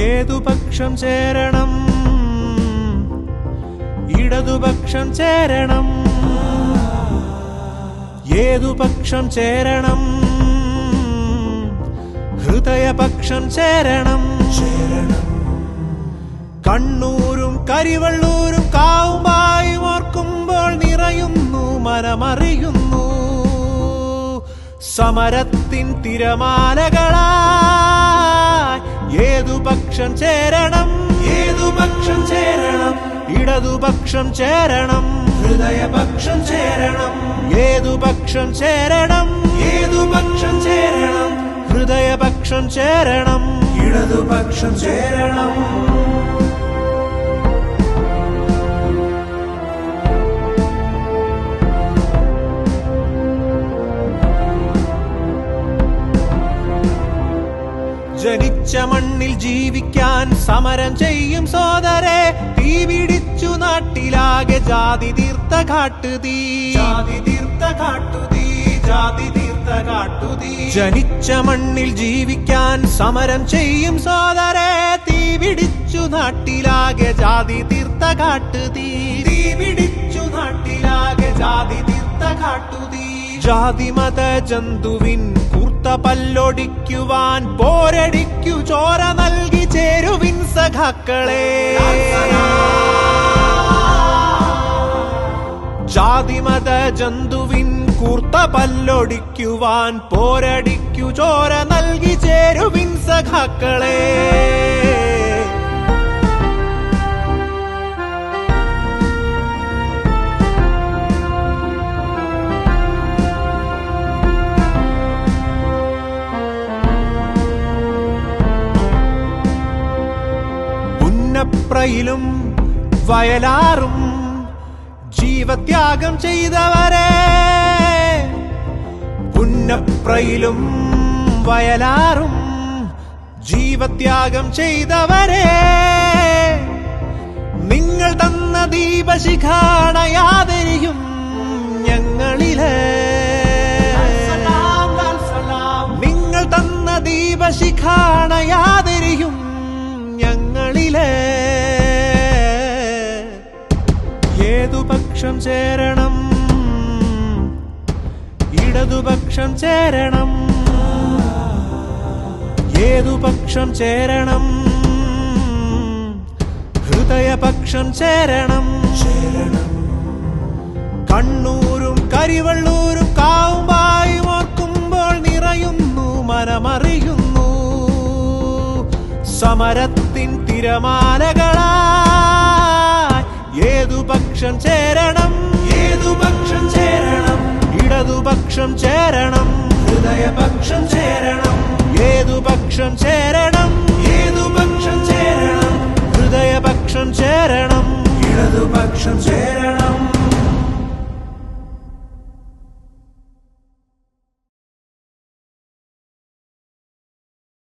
ഏതു പക്ഷം ചേരണം? ഇടതുപക്ഷം ചേരണം. ഏതുപക്ഷം ചേരണം? ഹൃദയപക്ഷം ചേരണം. കണ്ണൂരും കരിവള്ളൂരും കാവുമായി ഓർക്കുമ്പോൾ നിറയുന്നു മനമറിയുന്നു സമരത്തിൻ തിരമാലകളായി ഏതുപക്ഷം ചേരണം ഏതുപക്ഷം ചേരണം ഇടതുപക്ഷം ചേരണം ഹൃദയപക്ഷം ചേരണം ഏതുപക്ഷം ചേരണം ഏതുപക്ഷം ചേരണം ഹൃദയപക്ഷം ചേരണം ഇടതുപക്ഷം ചേരണം ജനിച്ച മണ്ണിൽ ജീവിക്കാൻ സമരം ചെയ്യും സോദരെ. തീ പിടിച്ചു നാട്ടിലാകെ ജാതി തീർത്ത കാട്ടുതീ ജാതി തീർത്ത കാട്ടുതീ ജാതി തീർത്ത കാട്ടുതീ ജനിച്ച മണ്ണിൽ ജീവിക്കാൻ സമരം ചെയ്യും സോദരെ. തീ പിടിച്ചു നാട്ടിലാകെ ജാതി തീർത്ത കാട്ടുതീ തീ. പിടിച്ചു നാട്ടിലാകെ ജാതി തീർത്ത കാട്ടുതീ ജാതിമത ജന്തുവിൻ കൂർത്ത പല്ലൊടിക്കുവാൻ പോരടിക്കു ചോര നൽകി ചേരുവിൻ സഖാക്കളെ. ജാതിമത ജന്തുവിൻ കൂർത്ത പല്ലൊടിക്കുവാൻ പോരടിക്കു ചോര നൽകി ചേരുവിൻ സഖാക്കളെ. പുന്നപ്രയിലും വയലാറും ജീവത്യാഗം ചെയ്തവരെ. പുന്നപ്രയിലും വയലാറും ജീവത്യാഗം ചെയ്തവരെ. നിങ്ങൾ തന്ന ദീപശിഖാണയാതെയും ഞങ്ങളിലെ. നിങ്ങൾ തന്ന ദീപശിഖാണയാതെയും ഞങ്ങളിലെ. ഏതുപക്ഷം ചേരണം. ഇടതുപക്ഷം ചേരണം. ഏതുപക്ഷം ചേരണം? ഹൃദയപക്ഷം ചേരണം. കണ്ണൂരും കരിവള്ളൂരും കാവുമായി ഓർക്കുമ്പോൾ നിറയുന്നു മനമറിയുന്നു. സമരത്തിൻ തിരമാലകളായി ഏതുപക്ഷം ചേരണം. ഏതുപക്ഷം ചേരണം? ഇടതുപക്ഷം ചേരണം. ഹൃദയപക്ഷം ചേരണം. ഏതുപക്ഷം ചേരണം? ഏതുപക്ഷം ചേരണം? ഹൃദയപക്ഷം ചേരണം. ഇടതുപക്ഷം ചേരണം